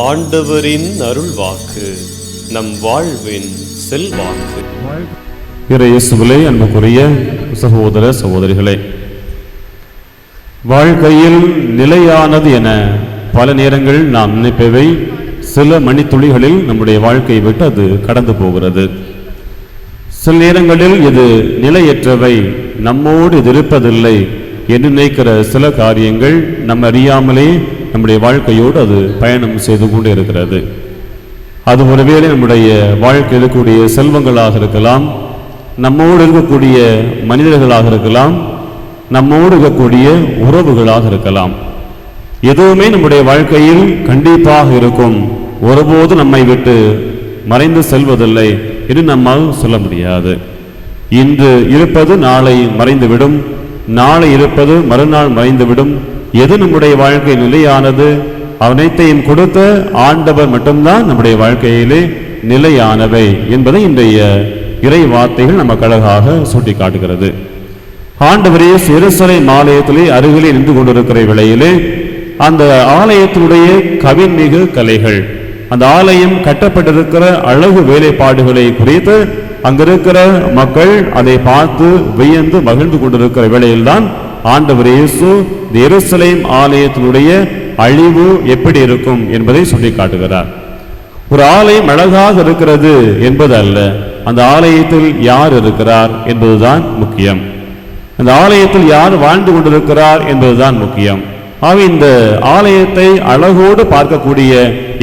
ஆண்டவரின் அருள்வாக்கு நம் வாழ்வின் செல்வாக்கு. இறையேசுவிலே அன்புக்குரிய சகோதர சகோதரிகளே வாழ்க்கையில் நிலையானது என பல நேரங்கள் நாம் நினைப்பவை சில மணித்துளிகளில் நம்முடைய வாழ்க்கையை விட்டு அது கடந்து போகிறது. சில நேரங்களில் இது நிலையற்றவை நம்மோடு இது இருப்பதில்லை என்று நினைக்கிற சில காரியங்கள் நம்ம அறியாமலே நம்முடைய வாழ்க்கையோடு அது பயணம் செய்து கொண்டு இருக்கிறது. அது ஒருவேளை நம்முடைய வாழ்க்கையில் இருக்கக்கூடிய செல்வங்களாக இருக்கலாம் நம்மோடு இருக்கக்கூடிய மனிதர்களாக இருக்கலாம் நம்மோடு இருக்கக்கூடிய உறவுகளாக இருக்கலாம். எதுவுமே நம்முடைய வாழ்க்கையில் கண்டிப்பாக இருக்கும். ஒருபோதும் நம்மை விட்டு மறைந்து செல்வதில்லை என்று நம்மால் சொல்ல முடியாது. இன்று இருப்பது நாளை மறைந்துவிடும் நாளை இருப்பது மறுநாள் மறைந்துவிடும் எது நம்முடைய வாழ்க்கை நிலையானது? அனைத்தையும் கொடுத்த ஆண்டவர் மட்டும்தான் நம்முடைய வாழ்க்கையிலே நிலையானவை என்பதை இன்றைய இறை வார்த்தைகள் நமக்கு அழகாக சுட்டி காட்டுகிறது ஆண்டவரே சிறுசலை ஆலயத்திலே அருகிலே நின்று கொண்டிருக்கிற வேளையிலே அந்த ஆலயத்தினுடைய கவின்மிகு கலைகள் அந்த ஆலயம் கட்டப்பட்டிருக்கிற அழகு வேலைப்பாடுகளை குறித்து அங்கிருக்கிற மக்கள் அதை பார்த்து வியந்து மகிழ்ந்து கொண்டிருக்கிற வேளையில்தான் ஆண்டவர் இயேசு எருசலேம் ஆலயத்தினுடைய அழிவு எப்படி இருக்கும் என்பதை சொல்லி காட்டுகிறார். ஒரு ஆலயம் அழகாக இருக்கிறது என்பது அல்ல அந்த ஆலயத்தில் யார் இருக்கிறார் என்பதுதான் முக்கியம். அந்த ஆலயத்தில் யார் வாழ்ந்து கொண்டிருக்கிறார் என்பதுதான் முக்கியம். ஆக இந்த ஆலயத்தை அழகோடு பார்க்கக்கூடிய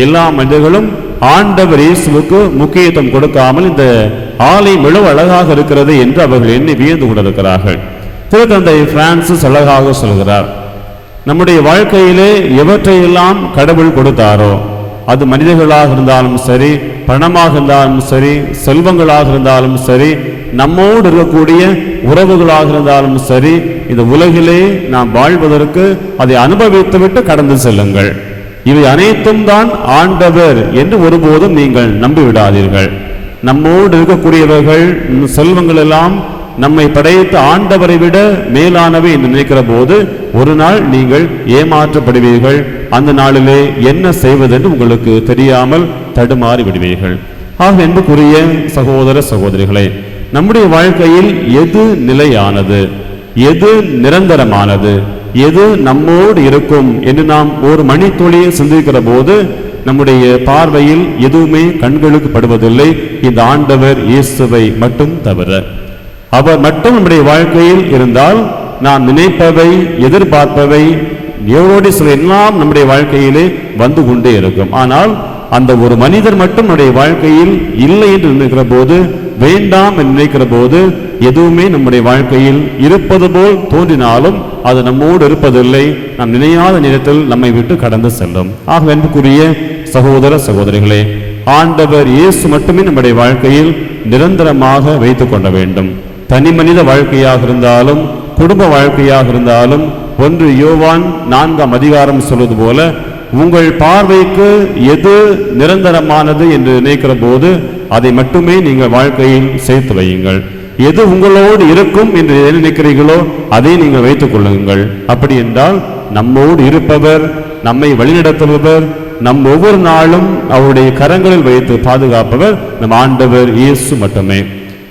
எல்லா மனிதர்களும் ஆண்டவர் இயேசுவுக்கு முக்கியத்துவம் கொடுக்காமல் இந்த ஆலயம் எவ்வளவு அழகாக இருக்கிறது என்று அவர்கள் எண்ணி வியந்து கொண்டிருக்கிறார்கள். திருத்தந்தை பிரான்சிஸ் அழகாக சொல்கிறார் நம்முடைய வாழ்க்கையிலே எவற்றையெல்லாம் கடவுள் கொடுத்தாரோ அது மனிதர்களாக இருந்தாலும் சரி பணமாக இருந்தாலும் சரி செல்வங்களாக இருந்தாலும் சரி நம்மோடு இருக்கக்கூடிய உறவுகளாக இருந்தாலும் சரி இந்த உலகிலே நாம் வாழ்வதற்கு அதை அனுபவித்துவிட்டு கடந்து செல்லுங்கள். இவை அனைத்தும் தான் ஆண்டவர் என்று ஒருபோதும் நீங்கள் நம்பிவிடாதீர்கள். நம்மோடு இருக்கக்கூடியவர்கள் செல்வங்கள் எல்லாம் நம்மை படைத்த ஆண்டவரை விட மேலானவை என்று நினைக்கிற போது ஒரு நாள் நீங்கள் ஏமாற்றப்படுவீர்கள். அந்த நாளிலே என்ன செய்வதென்று உங்களுக்கு தெரியாமல் தடுமாறி விடுவீர்கள். ஆக என்புக்குரிய சகோதர சகோதரிகளே நம்முடைய வாழ்க்கையில் எது நிலையானது? எது நிரந்தரமானது? எது நம்மோடு இருக்கும் என்று நாம் ஒரு மணித்துளியை சிந்திக்கிற போது நம்முடைய பார்வையில் எதுவுமே கண்களுக்கு படுவதில்லை. இந்த ஆண்டவர் இயேசுவை மட்டும் தவிர. அவர் மட்டும் நம்முடைய வாழ்க்கையில் இருந்தால் நாம் நினைப்பவை எதிர்பார்ப்பவை எவ்வளோடு சில எல்லாம் நம்முடைய வாழ்க்கையிலே வந்து கொண்டே இருக்கும். ஆனால் அந்த ஒரு மனிதர் மட்டும் நம்முடைய வாழ்க்கையில் இல்லை என்று நினைக்கிற போது வேண்டாம் என்று நினைக்கிற போது எதுவுமே நம்முடைய வாழ்க்கையில் இருப்பது போல் தோன்றினாலும் அது நம்மோடு இருப்பதில்லை. நாம் நினையாத நேரத்தில் நம்மை விட்டு கடந்து செல்லும். ஆக அன்புக்குரிய சகோதர சகோதரிகளே ஆண்டவர் இயேசு மட்டுமே நம்முடைய வாழ்க்கையில் நிரந்தரமாக வைத்துக் கொள்ள வேண்டும். தனி மனித வாழ்க்கையாக இருந்தாலும் குடும்ப வாழ்க்கையாக இருந்தாலும் ஒன்று யோவான் நான்காம் அதிகாரம் சொல்வது போல உங்கள் பார்வைக்கு எது நிரந்தரமானது என்று நினைக்கிற போது அதை மட்டுமே நீங்கள் வாழ்க்கையில் சேர்த்து வையுங்கள். எது உங்களோடு இருக்கும் என்று நினைக்கிறீர்களோ அதை நீங்கள் வைத்துக் கொள்ளுங்கள். அப்படி என்றால் நம்மோடு இருப்பவர் நம்மை வழிநடத்துபவர் நம் ஒவ்வொரு நாளும் அவருடைய கரங்களில் வைத்து பாதுகாப்பவர் நம் ஆண்டவர் இயேசு மட்டுமே.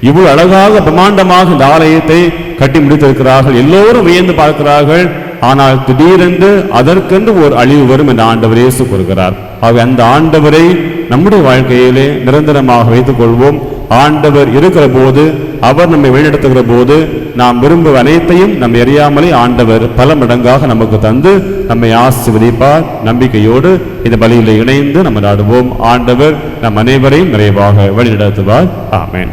இவ்வளவு அழகாக பிரம்மாண்டமாக இந்த ஆலயத்தை கட்டி முடித்திருக்கிறார்கள். எல்லோரும் வியந்து பார்க்கிறார்கள். ஆனால் திடீரென்று அதற்கென்று ஒரு அழிவு வரும் என்று ஆண்டவர் இயேசு கூறுகிறார். ஆக அந்த ஆண்டவரை நம்முடைய வாழ்க்கையிலே நிரந்தரமாக வைத்துக் கொள்வோம். ஆண்டவர் இருக்கிற போது அவர் நம்மை வழிநடத்துகிற போது நாம் விரும்பும் அனைத்தையும் நம் எறியாமலே ஆண்டவர் பல மடங்காக நமக்கு தந்து நம்மை ஆசிர்வதிப்பார். நம்பிக்கையோடு இந்த பலியில் இணைந்து நம்ம நாடுவோம். ஆண்டவர் நம் அனைவரையும் நிறைவாக வழிநடத்துவார். ஆமேன்.